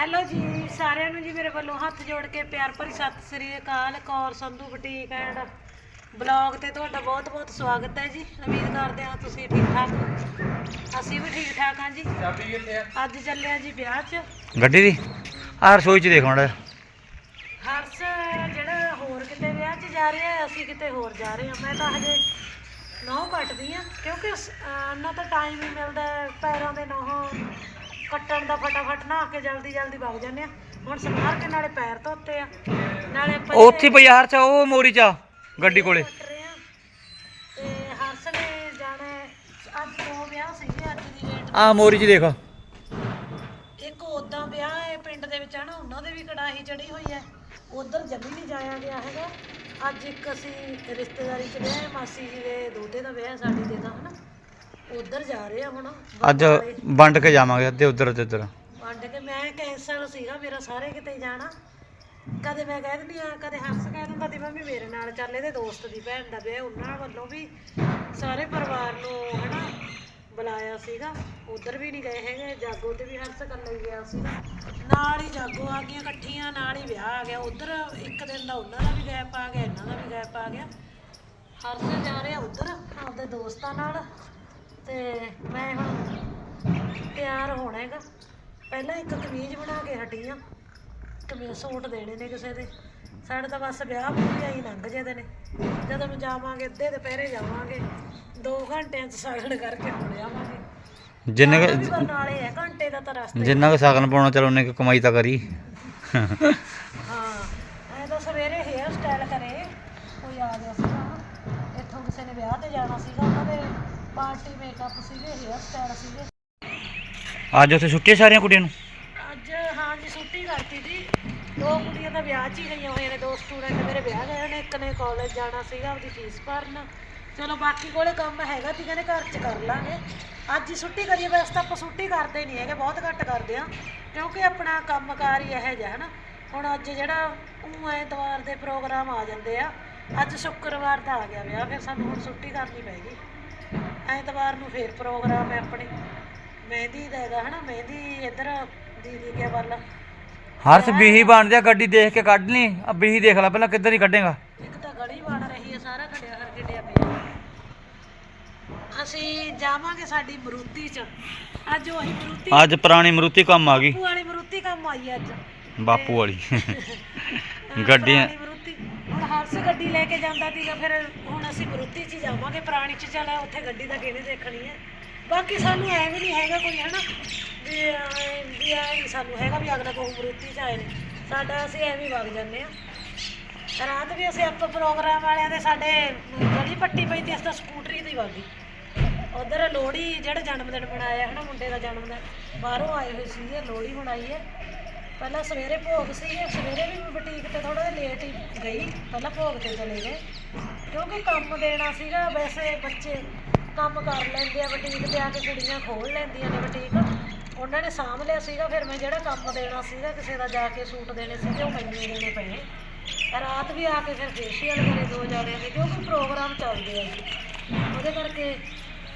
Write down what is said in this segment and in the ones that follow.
Hello ਜੀ ਸਾਰਿਆਂ ਨੂੰ ਜੀ ਮੇਰੇ ਵੱਲੋਂ ਹੱਥ ਜੋੜ ਕੇ ਪਿਆਰ ਭਰੀ ਸਤਿ ਸ੍ਰੀ ਅਕਾਲ। Kaur Sandhu boutique and blog ਤੇ ਤੁਹਾਡਾ ਬਹੁਤ ਬਹੁਤ ਸਵਾਗਤ ਹੈ ਜੀ। ਉਮੀਦ ਕਰਦੇ ਹਾਂ ਤੁਸੀਂ ਠੀਕ ਠਾਕ ਹੋ। ਅਸੀਂ ਵੀ ਠੀਕ ਠਾਕ ਹਾਂ ਜੀ। ਅੱਜ ਚੱਲੇ ਆ। ਜੀ ਵਿਆਹ 'ਚ। ਗੱਡੀ ਦੀ? ਆਹ ਰਸੋਈ ਚ ਦੇਖ ਮਾੜਾ ਜਿਹਾ। ਹਰਸ ਜਿਹੜਾ ਹੋਰ ਕਿਤੇ ਵਿਆਹ 'ਚ ਜਾ ਰਿਹਾ ਹੈ ਅਸੀਂ ਕਿਤੇ ਹੋਰ ਜਾ ਰਹੇ ਹਾਂ। ਮੈਂ ਤਾਂ ਹਜੇ ਨਹੁੰ ਕੱਟਦੀ ਆ ਕਿਉਂਕਿ ਉਸ- ਅਹ ਉਹਨਾਂ ਤਾਂ ਟਾਈਮ ਹੀ ਮਿਲਦਾ ਹੈ, ਪੈਰਾਂ ਦੇ ਨਹੁੰ। ਕੱਟਣ ਦਾ ਫਟਾਫਟ ਨਹਾ ਕੇ ਜਲਦੀ ਜਲਦੀ ਵਗ ਜਾਂਦੇ ਆ। ਹੁਣ ਸਮਾਰ ਕੇ ਨਾਲੇ ਪੈਰ ਧੋਤੇ ਆ। ਨਾਲੇ ਆਪਾਂ ਉੱਥੇ ਹਰ ਚ ਉਹ ਮੋਰੀ ਚ ਆ, ਗੱਡੀ ਕੋਲੇ। ਕੱਟ ਰਹੇ ਆ। ਤੇ ਹਰਸ ਨੇ ਜਾਣਾ ਹੈ, ਅੱਜ ਦੋ ਵਿਆਹ ਸੀਗੇ ਅੱਜ ਦੀ ਡੇਟ ਆ ਮੋਰੀ ਚ ਦੇਖ। ਇੱਕ ਉਦਾਂ ਵਿਆਹ ਹੈ ਪਿੰਡ ਦੇ ਵਿੱਚ ਹਨਾ ਉਹਨਾਂ ਦੇ ਵੀ ਕੜਾਹੀ ਚੜੀ ਹੋਈ ਹੈ। ਉਧਰ ਜਮੀ ਨਹੀਂ ਜਾਇਆ ਗਿਆ ਹੈਗਾ। ਅੱਜ ਇੱਕ ਅਸੀਂ ਰਿਸ਼ਤੇਦਾਰੀ ਚ ਵਿਆਹ ਹੈ ਮਾਸੀ ਜੀ ਦੇ ਦੋਤੇ ਦਾ ਵਿਆਹ ਹੈ ਸਾਡੀ ਦੇ ਦਾ ਹਨਾ। ਉਧਰ ਜਾ ਰਹੇ ਆ ਹੁਣ। ਅੱਜ। ਵੰਡ ਕੇ ਜਾਵਾਂਗੇ ਅੱਧੇ ਉਧਰ ਤੇ ਇੱਧਰ ਵੰਡ ਕੇ ਮੈਂ ਕੈਂਸਲ ਸੀਗਾ ਮੇਰਾ ਸਾਰੇ ਕਿਤੇ ਜਾਣਾ। ਕਦੇ ਮੈਂ ਕਹਿ ਦਿੰਦੀ ਆ ਕਦੇ ਹੱਸ ਕਹਿ ਦਿੰਦਾ ਦੀ ਮੰਮੀ ਮੇਰੇ ਨਾਲ ਚੱਲ ਇਹਦੇ ਦੋਸਤ ਦੀ ਭੈਣ ਦਾ ਵਿਆਹ ਉਹਨਾਂ ਵੱਲੋਂ ਵੀ ਸਾਰੇ ਪਰਿਵਾਰ ਨੂੰ ਹਨਾ ਬੁਲਾਇਆ ਸੀਗਾ। ਉਧਰ ਵੀ ਨਹੀਂ ਗਏ ਹੈਗੇ ਜਾਗੋ ਤੇ ਵੀ ਹਰਸ ਇਕੱਲਾ ਹੀ ਗਿਆ ਸੀਗਾ। ਨਾਲ ਹੀ ਜਾਗੋ ਆ ਗਈਆਂ ਇਕੱਠੀਆਂ ਨਾਲ ਹੀ ਵਿਆਹ ਆ ਗਿਆ। ਉਧਰ ਇੱਕ ਦਿਨ ਦਾ ਉਹਨਾਂ ਦਾ ਵੀ ਗੈਪ ਆ ਗਿਆ ਇਹਨਾਂ ਦਾ ਵੀ ਗੈਪ ਆ ਗਿਆ। ਹਰਸ ਜਾ ਰਿਹਾ ਉਧਰ ਆਪਦੇ ਦੋਸਤਾਂ ਨਾਲ। ਤੇ ਮੈਂ ਹੁਣ ਤਿਆਰ ਹੋਣਾ ਹੈਗਾ। ਪਹਿਲਾਂ ਇੱਕ ਕਮੀਜ਼ ਬਣਾ ਕੇ ਹਟੀ ਆ ਕਮੀਜ਼ ਸੂਟ ਦੇਣੇ ਨੇ ਕਿਸੇ ਦੇ। ਸਾਡੇ ਤਾਂ ਬਸ ਵਿਆਹ ਵੀ ਆਈ ਲੰਘ ਜਾਂਦੇ ਨੇ। ਜਦੋਂ ਨੂੰ ਜਾਵਾਂਗੇ ਅੱਧੇ ਦੁਪਹਿਰੇ ਜਾਵਾਂਗੇ। 2 ਘੰਟਿਆਂ ਚ ਸਾਗਣ ਕਰਕੇ ਮੁੜ ਆਵਾਂਗੇ। ਜਿੰਨੇ ਕੁ- ਬਰਨਾਲੇ ਹੈ ਘੰਟੇ ਦਾ ਤਾਂ ਰਸਤਾ। ਜਿੰਨਾ ਕੁ ਸਾਗਨ ਪਾਉਣਾ ਚਲ ਉਹਨੇ ਕਮਾਈ ਤਾਂ ਕਰੀ। ਹਾਂ ਐ ਤਾਂ ਸਵੇਰੇ ਹੇਅਰ ਸਟਾਈਲ ਕਰੇ। ਕੋਈ ਆ ਗਿਆ ਸੀਗਾ। ਇੱਥੋਂ ਕਿਸੇ ਨੇ ਵਿਆਹ ਤੇ ਜਾਣਾ ਸੀਗਾ ਉਹਨਾਂ ਦੇ ਪਾਰਟੀ ਮੇਕਅਪ ਸੀਗੇ ਹੇਅਰ ਸਟਾਈਲ ਸੀਗੇ। ਅੱਜ ਉੱਥੇ ਛੁੱਟੀ ਸਾਰੀਆਂ ਕੁੜੀਆਂ ਨੂੰ? ਅੱਜ ਹਾਂ ਜੀ ਛੁੱਟੀ ਕਰਤੀ ਸੀ ਦੋ ਕੁੜੀਆਂ ਦਾ ਵਿਆਹ 'ਚ ਹੀ ਗਈਆਂ ਹੋਈਆਂ ਨੇ ਦੋ ਸਟੂਡੈਂਟ ਮੇਰੇ ਵਿਆਹ ਗਏ ਨੇ ਇੱਕ ਨੇ ਕਾਲਜ ਜਾਣਾ ਸੀਗਾ ਉਹਦੀ ਫੀਸ ਭਰਨ। ਚਲੋ ਬਾਕੀ ਕੋਲੇ ਕੰਮ ਹੈਗਾ ਤੀ ਕਹਿੰਦੇ ਘਰ 'ਚ ਕਰ ਲਾਂਗੇ। ਅੱਜ ਹੀ ਛੁੱਟੀ ਕਰੀਏ ਵੈਸੇ ਤਾਂ ਆਪਾਂ ਛੁੱਟੀ ਕਰਦੇ ਨਹੀਂ ਹੈਗੇ ਬਹੁਤ ਘੱਟ ਕਰਦੇ ਆ ਕਿਉਂਕਿ ਆਪਣਾ ਕੰਮਕਾਰ ਹੀ ਇਹੋ ਜਿਹਾ ਹੈ ਨਾ ਹੁਣ ਅੱਜ ਜਿਹੜਾ ਉਹ ਐਤਵਾਰ ਦੇ ਪ੍ਰੋਗਰਾਮ ਆ ਜਾਂਦੇ ਆ ਅੱਜ ਸ਼ੁੱਕਰਵਾਰ ਦਾ ਆ ਗਿਆ ਵਿਆਹ ਫਿਰ ਸਾਨੂੰ ਹੁਣ ਛੁੱਟੀ ਕਰਨੀ ਪੈਗੀ ਐਤਵਾਰ ਨੂੰ ਫੇਰ ਪ੍ਰੋਗਰਾਮ ਹੈ ਆਪਣੇ। ਮਹਿੰਦੀ ਦਾ ਹੈਗਾ ਹਨਾ ਮਹਿੰਦੀ ਇੱਧਰ ਦੀਦੀ ਕੇ ਵੱਲ। ਹਰਸ ਬੀਹੀ ਬਣ ਜਾ ਗੱਡੀ ਦੇਖ ਕੇ ਕੱਢ ਲਈ ਆ ਬੀਹੀ ਦੇਖ ਲੈ ਪਹਿਲਾਂ ਕਿੱਧਰ ਹੀ ਕੱਢੇਗਾ। ਇੱਕ ਤਾਂ ਗਲੀ ਬਣ ਰਹੀ ਹੈ ਸਾਰਾ ਖੜਿਆ ਹਰ ਗਿੱਡਿਆ ਪਿਆ। ਅਸੀਂ ਜਾਵਾਂਗੇ ਸਾਡੀ ਮਰੂਤੀ ਚ। ਅੱਜ ਉਹੀ ਮਰੂਤੀ ਅੱਜ ਪੁਰਾਣੀ ਮਰੂਤੀ ਕੰਮ ਆ ਗਈ। ਬਾਪੂ ਵਾਲੀ ਮਰੂਤੀ ਕੰਮ ਆਈ ਅੱਜ। ਬਾਪੂ ਵਾਲੀ। ਗੱਡੀਆਂ- ਹਰਸ ਗੱਡੀ ਲੈ ਕੇ ਜਾਂਦਾ ਸੀਗਾ ਫਿਰ ਹੁਣ ਅਸੀਂ ਮਰੂਤੀ 'ਚ ਹੀ ਜਾਵਾਂਗੇ, ਪੁਰਾਣੀ 'ਚ ਚੱਲ ਉੱਥੇ ਗੱਡੀ ਦਾ ਕਿਹਨੇ ਦੇਖਣੀ ਹੈ। ਬਾਕੀ ਸਾਨੂੰ ਐ ਵੀ ਨਹੀਂ ਹੈਗਾ ਕੋਈ, ਹਨਾ? ਵੀ ਐਂ- ਵੀ ਐ ਨਹੀਂ ਸਾਨੂੰ ਹੈਗਾ ਵੀ ਅਗਲਾ ਕੋਈ ਮਰੂਤੀ 'ਚ ਆਏ ਨੇ। ਸਾਡਾ ਅਸੀਂ ਐਵੇਂ ਹੀ ਵਗ ਜਾਂਦੇ ਆ ਰਾਤ ਵੀ ਅਸੀਂ ਆਪਾਂ ਪ੍ਰੋਗਰਾਮ ਵਾਲਿਆਂ ਦੇ ਸਾਡੇ ਗਲੀ ਪੱਟੀ ਪਈ ਤੇ ਅਸੀਂ ਤਾਂ ਸਕੂਟਰੀ ਤੇ ਹੀ ਵਗ ਗਏ। ਉਧਰ ਲੋਹੜੀ, ਜਿਹੜਾ ਜਨਮ ਦਿਨ ਮਨਾਇਆ ਹੈ ਨਾ ਮੁੰਡੇ ਦਾ ਜਨਮ ਦਿਨ, ਬਾਹਰੋਂ ਆਏ ਹੋਏ ਸੀਗੇ, ਲੋਹੜੀ ਮਨਾਈ ਹੈ। ਪਹਿਲਾਂ ਸਵੇਰੇ ਭੋਗ ਸੀ ਸਵੇਰੇ ਵੀ ਮੈਂ ਬੁਟੀਕ ਤੇ ਥੋੜਾ ਜਿਹਾ ਲੇਟ ਹੀ ਗਈ, ਪਹਿਲਾਂ ਭੋਗ ਤੇ ਚਲੇ ਗਏ। ਕਿਉਂਕਿ ਕੰਮ ਦੇਣਾ ਸੀਗਾ, ਵੈਸੇ ਬੱਚੇ ਕੰਮ ਕਰ ਲੈਂਦੇ ਆ, ਬੁਟੀਕ ਤੇ ਆ ਕੇ ਕੁੜੀਆਂ ਖੋਲ ਲੈਂਦੀਆਂ ਨੇ ਬੁਟੀਕ। ਉਹਨਾਂ ਨੇ ਸਾਂਭ ਲਿਆ ਸੀਗਾ, ਫਿਰ ਮੈਂ ਜਿਹੜਾ ਕੰਮ ਦੇਣਾ ਸੀਗਾ, ਕਿਸੇ ਦਾ ਜਾ ਕੇ ਸੂਟ ਦੇਣੇ ਸੀਗੇ, ਉਹ ਮੈਨੂੰ ਦੇਣੇ ਪਏ। ਰਾਤ ਵੀ ਆ ਕੇ ਫਿਰ ਫੇਸ਼ੀਅਲ ਕਰੇ ਦੋ ਜਾਣਿਆਂ ਦੇ ਕਿਉਂਕਿ ਪ੍ਰੋਗਰਾਮ ਚੱਲਦੇ ਆ। ਜੀ ਉਹਦੇ ਕਰਕੇ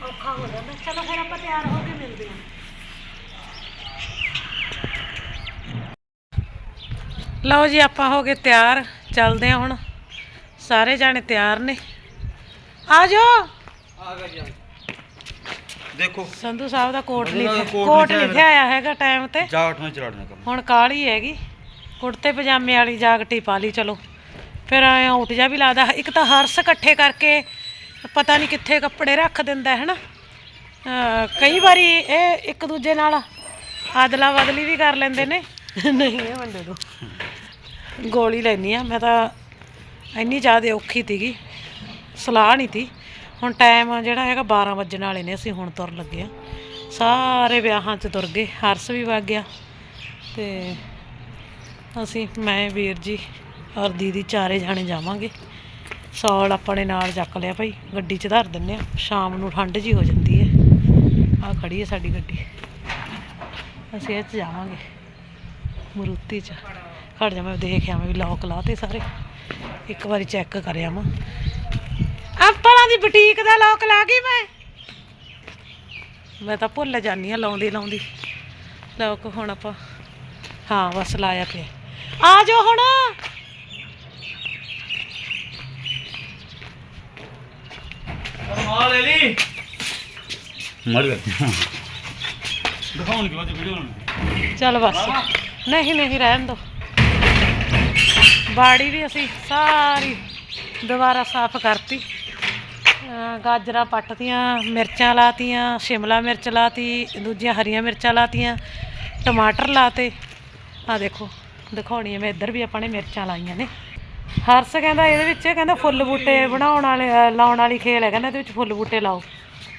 ਔਖਾ ਹੋ ਜਾਂਦਾ। ਚਲੋ ਫਿਰ ਆਪਾਂ ਤਿਆਰ ਹੋ ਕੇ ਮਿਲਦੇ ਹਾਂ। ਲਓ ਜੀ ਆਪਾਂ ਹੋ ਗਏ ਤਿਆਰ। ਚੱਲਦੇ ਹਾਂ ਹੁਣ। ਸਾਰੇ ਜਾਣੇ ਤਿਆਰ ਨੇ। ਆ ਜਾਓ। ਦੇਖੋ। ਸੰਧੂ ਸਾਹਿਬ ਦਾ ਕੋਟ ਲਿਖਿਆ ਕੋਟ ਲਿਖਿਆ ਆਇਆ ਹੈਗਾ ਟਾਈਮ ਤੇ। ਜਾਟ ਨੂੰ ਚੜਾੜਨਾ ਕੰਮ। ਹੁਣ ਕਾਲੀ ਹੈਗੀ। ਕੁੜਤੇ ਪਜਾਮੇ ਵਾਲੀ ਜਾਕਟੀ ਪਾ ਲਈ ਚਲੋ। ਫਿਰ ਐ ਉੱਠ ਜਾ ਵੀ ਲੱਗਦਾ ਇੱਕ ਤਾਂ ਹਰਸ ਇਕੱਠੇ ਕਰਕੇ ਪਤਾ ਨਹੀਂ ਕਿੱਥੇ ਕੱਪੜੇ ਰੱਖ ਦਿੰਦਾ ਹੈ ਨਾ। ਕਈ ਵਾਰੀ ਇਹ ਇੱਕ ਦੂਜੇ ਨਾਲ ਆਦਲਾ ਬਦਲੀ ਵੀ ਕਰ ਲੈਂਦੇ ਨੇ। ਨਹੀਂ, ਇਹ ਵੰਡੇ ਦੋ ਗੋਲੀ ਲੈਣੀ ਆ। ਮੈਂ ਤਾਂ ਇੰਨੀ ਜ਼ਿਆਦਾ ਔਖੀ ਤੀਗੀ ਸਲਾਹ ਨਹੀਂ ਤੀ ਹੁਣ ਟਾਈਮ ਜਿਹੜਾ ਹੈਗਾ 12 ਵੱਜਣ ਵਾਲੇ ਨੇ, ਅਸੀਂ ਹੁਣ ਤੁਰ ਲੱਗੇ ਆ। ਸਾਰੇ ਵਿਆਹਾਂ 'ਚ ਤੁਰ ਗਏ। ਹਰਸ ਵੀ ਵਗ ਗਿਆ। ਤੇ ਅਸੀਂ, ਮੈਂ, ਵੀਰ ਜੀ ਔਰ ਦੀਦੀ ਚਾਰੇ ਜਾਣੇ ਜਾਵਾਂਗੇ। ਸੌਲ ਆਪਣੇ ਨਾਲ ਚੱਕ ਲਿਆ ਭਾਈ। ਗੱਡੀ 'ਚ ਧਰ ਦਿੰਨੇ ਆ। ਸ਼ਾਮ ਨੂੰ ਠੰਡ ਜੀ ਹੋ ਜਾਂਦੀ ਹੈ। ਆ ਖੜੀ ਹੈ ਸਾਡੀ ਗੱਡੀ। ਅਸੀਂ ਇਹ 'ਚ ਜਾਵਾਂਗੇ। ਮਰੂਤੀ 'ਚ। ਖੜ ਜਾ ਮੈਂ ਦੇਖ ਆਵਾਂ ਵੀ ਲੋਕ ਲਾਤੇ ਸਾਰੇ। ਇੱਕ ਵਾਰੀ ਚੈੱਕ ਕਰ ਆਵਾਂ। ਆਪਣਾ ਦੀ ਬੁਟੀਕ ਦਾ ਲੋਕ ਲਾ ਗਈ ਮੈਂ। ਮੈਂ ਤਾਂ ਭੁੱਲ ਜਾਂਦੀ ਆ ਲਾਉਂਦੀ ਲਾਉਂਦੀ। ਲੋਕ ਹੁਣ ਆਪਾਂ ਹਾਂ ਬਸ ਲਾਇਆ ਪਿਆ। ਆ ਜਾਓ ਹੁਣ। ਮਾਲ ਲੈ ਲਈ। ਮਰ ਗਿਆ ਦਿਖਾਉਣ ਦੀ ਬਾਅਦ ਵੀਡੀਓ ਨੂੰ ਚੱਲ ਬਸ। ਨਹੀਂ ਨਹੀਂ, ਰਹਿਣ ਦੋ। ਬਾੜੀ ਵੀ ਅਸੀਂ ਸਾਰੀ ਦੁਬਾਰਾ ਸਾਫ਼ ਕਰਤੀ। ਗਾਜਰਾਂ ਪੱਟਤੀਆਂ, ਮਿਰਚਾਂ ਲਾਤੀਆਂ, ਸ਼ਿਮਲਾ ਮਿਰਚ ਲਾਤੀ, ਦੂਜੀਆਂ ਹਰੀਆਂ ਮਿਰਚਾਂ ਲਾਤੀਆਂ, ਟਮਾਟਰ ਲਾਤੇ। ਆ ਦੇਖੋ, ਦਿਖਾਉਣੀ ਹੈ ਮੈਂ, ਇੱਧਰ ਵੀ ਆਪਾਂ ਨੇ ਮਿਰਚਾਂ ਲਾਈਆਂ ਨੇ। ਹਰਸ ਕਹਿੰਦਾ ਇਹਦੇ ਵਿੱਚ, ਕਹਿੰਦਾ ਫੁੱਲ ਬੂਟੇ ਬਣਾਉਣ ਵਾਲੇ ਲਾਉਣ ਵਾਲੀ ਖੇਲ ਹੈ, ਕਹਿੰਦਾ ਇਹਦੇ ਵਿੱਚ ਫੁੱਲ ਬੂਟੇ ਲਾਓ।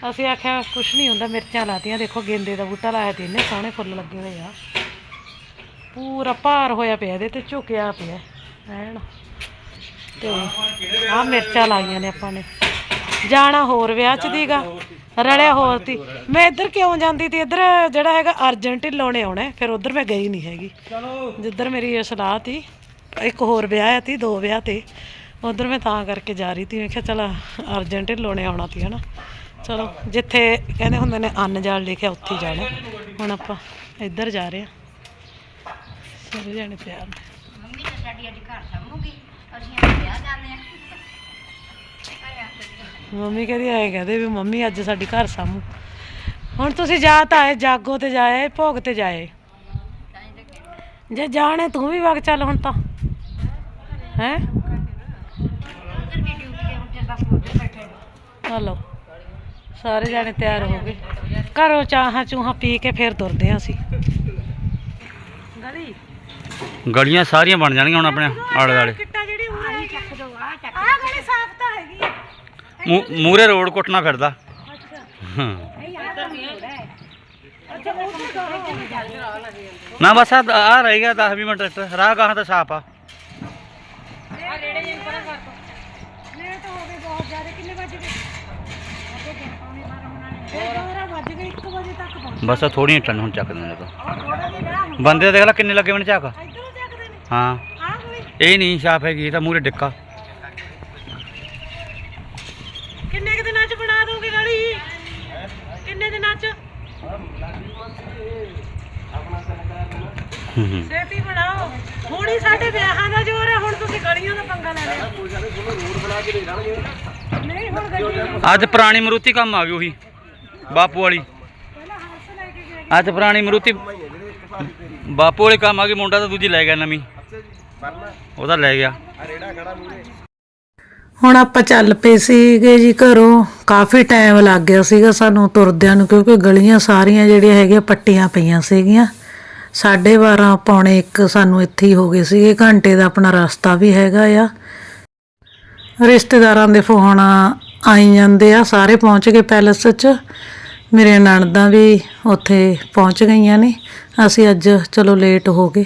ਅਸੀਂ ਆਖਿਆ, ਕੁਛ ਨਹੀਂ ਹੁੰਦਾ, ਮਿਰਚਾਂ ਲਾਤੀਆਂ, ਦੇਖੋ ਗੇਂਦੇ ਦਾ ਬੂਟਾ ਲਾਇਆ ਤੇ ਇੰਨੇ ਸੋਹਣੇ ਫੁੱਲ ਲੱਗੇ ਹੋਏ ਆ। ਪੂਰਾ ਭਾਰ ਹੋਇਆ ਪਿਆ ਇਹਦੇ ਤੇ ਝੁਕਿਆ ਪਿਆ ਐਨ ਤੇ ਆ ਮਿਰਚਾਂ ਲਾਈਆਂ ਨੇ ਆਪਾਂ ਨੇ। ਜਾਣਾ ਹੋਰ ਵਿਆਹ ਚ ਦੀਗਾ ਰਲਿਆ ਹੋਰ ਤੀ। ਮੈਂ ਇੱਧਰ ਕਿਉਂ ਜਾਂਦੀ ਤੀ? ਇੱਧਰ ਜਿਹੜਾ ਹੈਗਾ ਅਰਜਨ ਢਿੱਲੋਂ ਨੇ ਆਉਣਾ ਫਿਰ ਉੱਧਰ ਮੈਂ ਗਈ ਨਹੀਂ ਹੈਗੀ। ਜਿੱਧਰ ਮੇਰੀ ਇਹ ਸਲਾਹ ਤੀ ਇੱਕ ਹੋਰ ਵਿਆਹ ਆ ਤੀ ਦੋ ਵਿਆਹ ਤੇ। ਉਧਰ ਮੈਂ ਤਾਂ ਕਰਕੇ ਜਾ ਰਹੀ ਤੀ ਮੈਂ ਕਿਹਾ ਚਲ ਅਰਜਨ ਢਿੱਲੋਂ ਨੇ ਆਉਣਾ ਤੀ ਹਨਾ। ਚਲੋ ਜਿੱਥੇ ਕਹਿੰਦੇ ਹੁੰਦੇ ਨੇ ਅੰਨ ਜਾਲ ਲਿਖਿਆ ਉੱਥੇ ਜਾਣਾ। ਹੁਣ ਆਪਾਂ ਇੱਧਰ ਜਾ ਰਹੇ ਆ। ਸਾਰੇ ਜਾਣੇ ਪਿਆਰ ਨਾਲ ਮੰਮੀ ਤਾਂ ਸਾਡੀ ਅੱਜ ਘਰ ਸਾਂਭੂਗੀ ਅਸੀਂ ਅੱਜ ਵਿਆਹ ਜਾਂਦੇ ਆ ਮੰਮੀ ਕਹਿੰਦੀ ਆਏ ਕਹਦੇ ਵੀ ਮੰਮੀ ਅੱਜ ਸਾਡੀ ਘਰ ਸਾਮੂ ਹੁਣ ਤੁਸੀਂ ਜਾ ਤਾਂ ਆਏ ਜਾਗੋ ਤੇ ਜਾਏ ਭੋਗ ਤੇ ਜਾਏ। ਜੇ ਜਾਣੇ ਤੂੰ ਵੀ ਵਗ ਚੱਲ ਹੁਣ ਤਾਂ। ਹੈ। ਹਲੋ ਸਾਰੇ ਜਾਣੇ ਤਿਆਰ ਹੋ ਗਏ। ਘਰੋਂ ਚਾਹਾਂ ਚੂਹਾਂ ਪੀ ਕੇ ਫਿਰ ਤੁਰਦੇ ਹਾਂ ਅਸੀਂ। ਗਲੀਆਂ ਸਾਰੀਆਂ ਬਣ ਜਾਣਗੀਆਂ ਹੁਣ ਆਪਣੇ ਆਲੇ ਦੁਆਲੇ। ਕਿੱਟਾ ਜਿਹੜੀ ਉਹ ਆਹੀ ਚੱਕ ਦੋ ਆ ਚੱਕ ਆ ਗਲੀ ਸਾਫ਼ ਤਾਂ ਹੈਗੀ ਆ। ਮੂਰੇ ਰੋਡ ਕੁੱਟਣਾ ਫਿਰਦਾ। ਹਾਂ। ਨਾ ਬਸ ਆ ਆ ਰਹਿ ਗਿਆ 10 20 ਮਿੰਟ ਟਰੈਕਟਰ ਰਾਹ ਗਾਹਾਂ ਤਾਂ ਸਾਫ਼ ਆ। ਲੇਟ ਹੋ ਗਏ ਬਹੁਤ ਜ਼ਿਆਦਾ। ਕਿੰਨੇ ਵਜੇ ਗਏ? ਫਿਰ 12 ਵੱਜ ਗਏ 1 ਵਜੇ ਤੱਕ ਪਹੁੰਚ ਬਸ ਆ ਥੋੜੀਆਂ ਟਨ ਹੁਣ ਚੱਕ ਦਿੰਦੇ ਤਾਂ ਉਹ ਥੋੜਾ ਜਿਹਾ ਹੁਣ ਬੰਦੇ ਦੇਖ ਲੈ ਕਿੰਨੇ ਲੱਗੇ ਮੈਨੂੰ ਝਾਕ। ਹਾਂ। ਇਹ ਨਹੀਂ ਸਾਫ਼ ਹੈਗੀ ਇਹ ਤਾਂ ਮੂਰੇ ਡਿੱਕਾ। ਕਿੰਨੇ ਕੁ ਦਿਨਾਂ ਚ ਬਣਾ ਦੋਗੇ ਗਲੀ ਕਿੰਨੇ ਦਿਨਾਂ ਚ? ਹੂੰ ਹੂੰ। ਛੇਤੀ ਬਣਾਓ। ਹੁਣ ਹੀ ਸਾਡੇ ਵਿਆਹਾਂ ਦਾ ਜ਼ੋਰ ਹੈ ਹੁਣ ਤੁਸੀਂ ਗਲੀਆਂ ਦਾ ਪੰਗਾ ਲੈ ਲਿਆ ਨਹੀਂ ਹੁਣ ਗੱਡੀ ਅੱਜ ਪੁਰਾਣੀ ਮਰੂਤੀ ਕੰਮ ਆ ਗਈ ਉਹੀ ਬਾਪੂ ਵਾਲੀ। ਪਹਿਲਾਂ ਹਰਸ ਲੈ ਕੇ ਗਏ। ਅੱਜ ਪੁਰਾਣੀ ਮਰੂਤੀ ਬਾਪੂ ਵਾਲੀ ਕੰਮ ਆ ਗਈ ਮੁੰਡਾ ਤਾਂ ਦੂਜੀ ਲੈ ਗਿਆ ਨਵੀਂ। ਉਹਦਾ ਲੈ ਗਿਆ। ਹੁਣ ਆਪਾਂ ਚੱਲ ਪਏ ਸੀਗੇ ਜੀ ਘਰੋਂ। ਕਾਫੀ ਟਾਈਮ ਲੱਗ ਗਿਆ ਸੀਗਾ ਸਾਨੂੰ ਤੁਰਦਿਆਂ ਨੂੰ, ਕਿਉਂਕਿ ਗਲੀਆਂ ਸਾਰੀਆਂ ਜਿਹੜੀਆਂ ਹੈਗੀਆਂ ਪੱਟੀਆਂ ਪਈਆਂ ਸੀਗੀਆਂ। 12:30 ਪੌਣੇ 1 ਸਾਨੂੰ ਇੱਥੇ ਹੀ ਹੋ ਗਏ ਸੀਗੇ। ਘੰਟੇ ਦਾ ਆਪਣਾ ਰਸਤਾ ਵੀ ਹੈਗਾ ਆ। ਰਿਸ਼ਤੇਦਾਰਾਂ ਦੇ ਫੋਨ ਆਈ ਜਾਂਦੇ ਆ, ਸਾਰੇ ਪਹੁੰਚ ਗਏ ਪੈਲਸ 'ਚ। ਮੇਰੇ ਨਣਦਾਂ ਵੀ ਉੱਥੇ ਪਹੁੰਚ ਗਈਆਂ ਨੇ। ਅਸੀਂ ਅੱਜ ਚਲੋ ਲੇਟ ਹੋ ਗਏ।